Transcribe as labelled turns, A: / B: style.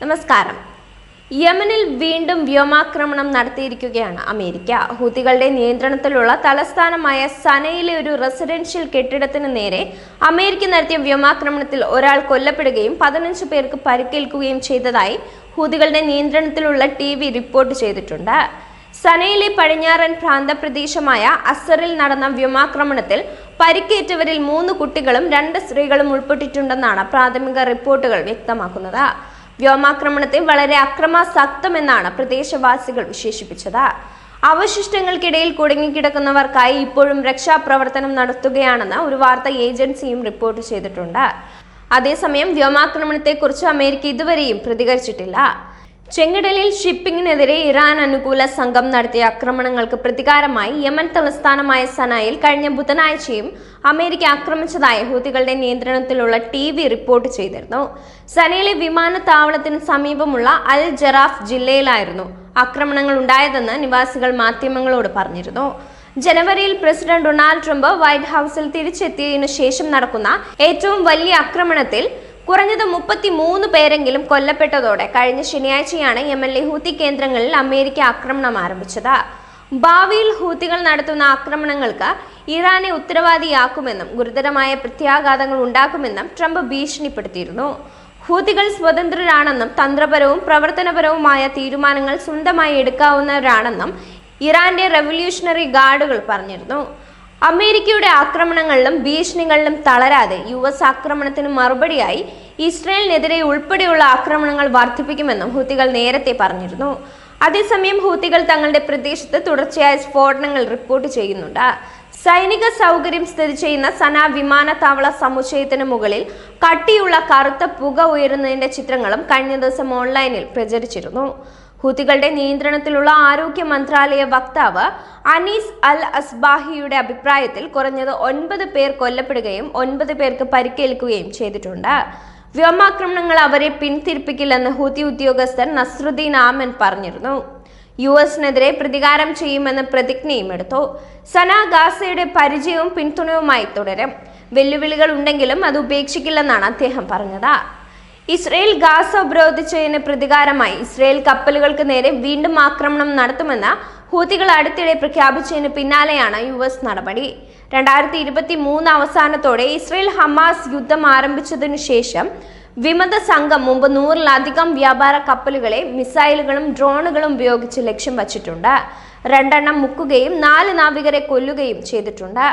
A: നമസ്കാരം. യമനിൽ വീണ്ടും വ്യോമാക്രമണം നടത്തിയിരിക്കുകയാണ് അമേരിക്ക. ഹൂതികളുടെ നിയന്ത്രണത്തിലുള്ള തലസ്ഥാനമായ സനയിലെ ഒരു റെസിഡൻഷ്യൽ കെട്ടിടത്തിന് നേരെ അമേരിക്ക നടത്തിയ വ്യോമാക്രമണത്തിൽ ഒരാൾ കൊല്ലപ്പെടുകയും പതിനഞ്ച് പേർക്ക് പരിക്കേൽക്കുകയും ചെയ്തതായി ഹൂതികളുടെ നിയന്ത്രണത്തിലുള്ള ടി റിപ്പോർട്ട് ചെയ്തിട്ടുണ്ട്. സനയിലെ പടിഞ്ഞാറൻ പ്രാന്തപ്രദേശമായ അസറിൽ നടന്ന വ്യോമാക്രമണത്തിൽ പരിക്കേറ്റവരിൽ മൂന്ന് കുട്ടികളും രണ്ട് സ്ത്രീകളും ഉൾപ്പെട്ടിട്ടുണ്ടെന്നാണ് പ്രാഥമിക റിപ്പോർട്ടുകൾ വ്യക്തമാക്കുന്നത്. വ്യോമാക്രമണത്തെ വളരെ അക്രമാസക്തമെന്നാണ് പ്രദേശവാസികൾ വിശേഷിപ്പിച്ചത്. അവശിഷ്ടങ്ങൾക്കിടയിൽ കുടുങ്ങിക്കിടക്കുന്നവർക്കായി ഇപ്പോഴും രക്ഷാപ്രവർത്തനം നടത്തുകയാണെന്ന് ഒരു വാർത്താ ഏജൻസിയും റിപ്പോർട്ട് ചെയ്തിട്ടുണ്ട്. അതേസമയം വ്യോമാക്രമണത്തെക്കുറിച്ച് അമേരിക്ക ഇതുവരെയും പ്രതികരിച്ചിട്ടില്ല. ചെങ്കടലിൽ ഷിപ്പിംഗിനെതിരെ ഇറാൻ അനുകൂല സംഘം നടത്തിയ ആക്രമണങ്ങൾക്ക് പ്രതികാരമായി യമൻ തലസ്ഥാനമായ സനായിൽ കഴിഞ്ഞ ബുധനാഴ്ചയും അമേരിക്ക ആക്രമിച്ചതായി ഹൂതികളുടെ നിയന്ത്രണത്തിലുള്ള ടി വി റിപ്പോർട്ട് ചെയ്തിരുന്നു. സനയിലെ വിമാനത്താവളത്തിന് സമീപമുള്ള അൽ ജറാഫ് ജില്ലയിലായിരുന്നു ആക്രമണങ്ങൾ ഉണ്ടായതെന്ന് നിവാസികൾ മാധ്യമങ്ങളോട് പറഞ്ഞിരുന്നു. ജനുവരിയിൽ പ്രസിഡന്റ് ഡൊണാൾഡ് ട്രംപ് വൈറ്റ് ഹൌസിൽ തിരിച്ചെത്തിയതിനു ശേഷം നടക്കുന്ന ഏറ്റവും വലിയ ആക്രമണത്തിൽ കുറഞ്ഞത് മുപ്പത്തി മൂന്ന് പേരെങ്കിലും കൊല്ലപ്പെട്ടതോടെ കഴിഞ്ഞ ശനിയാഴ്ചയാണ് യമനിലെ ഹൂത്തി കേന്ദ്രങ്ങളിൽ അമേരിക്ക ആക്രമണം ആരംഭിച്ചത്. ഭാവിയിൽ ഹൂത്തികൾ നടത്തുന്ന ആക്രമണങ്ങൾക്ക് ഇറാനെ ഉത്തരവാദിയാക്കുമെന്നും ഗുരുതരമായ പ്രത്യാഘാതങ്ങൾ ഉണ്ടാക്കുമെന്നും ട്രംപ് ഭീഷണിപ്പെടുത്തിയിരുന്നു. ഹൂത്തികൾ സ്വതന്ത്രരാണെന്നും തന്ത്രപരവും പ്രവർത്തനപരവുമായ തീരുമാനങ്ങൾ സ്വന്തമായി എടുക്കാവുന്നവരാണെന്നും ഇറാന്റെ റെവല്യൂഷണറി ഗാർഡുകൾ പറഞ്ഞിരുന്നു. അമേരിക്കയുടെ ആക്രമണങ്ങളിലും ഭീഷണികളിലും തളരാതെ യു എസ് ആക്രമണത്തിന് മറുപടിയായി ഇസ്രയേലിനെതിരെ ഉൾപ്പെടെയുള്ള ആക്രമണങ്ങൾ വർദ്ധിപ്പിക്കുമെന്നും ഹൂത്തികൾ നേരത്തെ പറഞ്ഞിരുന്നു. അതേസമയം ഹൂത്തികൾ തങ്ങളുടെ പ്രദേശത്ത് തുടർച്ചയായ സ്ഫോടനങ്ങൾ റിപ്പോർട്ട് ചെയ്യുന്നുണ്ട്. സൈനിക സൗകര്യം സ്ഥിതി ചെയ്യുന്ന സന വിമാനത്താവള സമുച്ചയത്തിന് മുകളിൽ കട്ടിയുള്ള കറുത്ത പുക ഉയരുന്നതിന്റെ ചിത്രങ്ങളും കഴിഞ്ഞ ദിവസം ഓൺലൈനിൽ പ്രചരിച്ചിരുന്നു. ഹൂത്തികളുടെ നിയന്ത്രണത്തിലുള്ള ആരോഗ്യ മന്ത്രാലയ വക്താവ് അനീസ് അൽ അസ്ബാഹിയുടെ അഭിപ്രായത്തിൽ കുറഞ്ഞത് ഒൻപത് പേർ കൊല്ലപ്പെടുകയും ഒൻപത് പേർക്ക് പരിക്കേൽക്കുകയും ചെയ്തിട്ടുണ്ട്. വ്യോമാക്രമണങ്ങൾ അവരെ പിന്തിരിപ്പിക്കില്ലെന്ന് ഹൂത്തി ഉദ്യോഗസ്ഥൻ നസ്രുദ്ദീൻ ആമൻ പറഞ്ഞിരുന്നു. യു എസിനെതിരെ പ്രതികാരം ചെയ്യുമെന്ന് പ്രതിജ്ഞയും എടുത്തു. സന ഗാസയുടെ പരിചയവും പിന്തുണയുമായി തുടരും. വെല്ലുവിളികൾ ഉണ്ടെങ്കിലും അത് ഉപേക്ഷിക്കില്ലെന്നാണ് അദ്ദേഹം പറഞ്ഞത്. ഇസ്രയേൽ ഗാസ ഉപരോധിച്ചതിന് പ്രതികാരമായി ഇസ്രയേൽ കപ്പലുകൾക്ക് നേരെ വീണ്ടും ആക്രമണം നടത്തുമെന്ന് ഹൂതികൾ അടുത്തിടെ പ്രഖ്യാപിച്ചതിന് പിന്നാലെയാണ് യു എസ് നടപടി. രണ്ടായിരത്തി ഇരുപത്തി മൂന്ന് അവസാനത്തോടെ ഇസ്രയേൽ ഹമാസ് യുദ്ധം ആരംഭിച്ചതിനു ശേഷം വിമത സംഘം മുമ്പ് നൂറിലധികം വ്യാപാര കപ്പലുകളെ മിസൈലുകളും ഡ്രോണുകളും ഉപയോഗിച്ച് ലക്ഷ്യം വച്ചിട്ടുണ്ട്. രണ്ടെണ്ണം മുക്കുകയും നാല് നാവികരെ കൊല്ലുകയും ചെയ്തിട്ടുണ്ട്.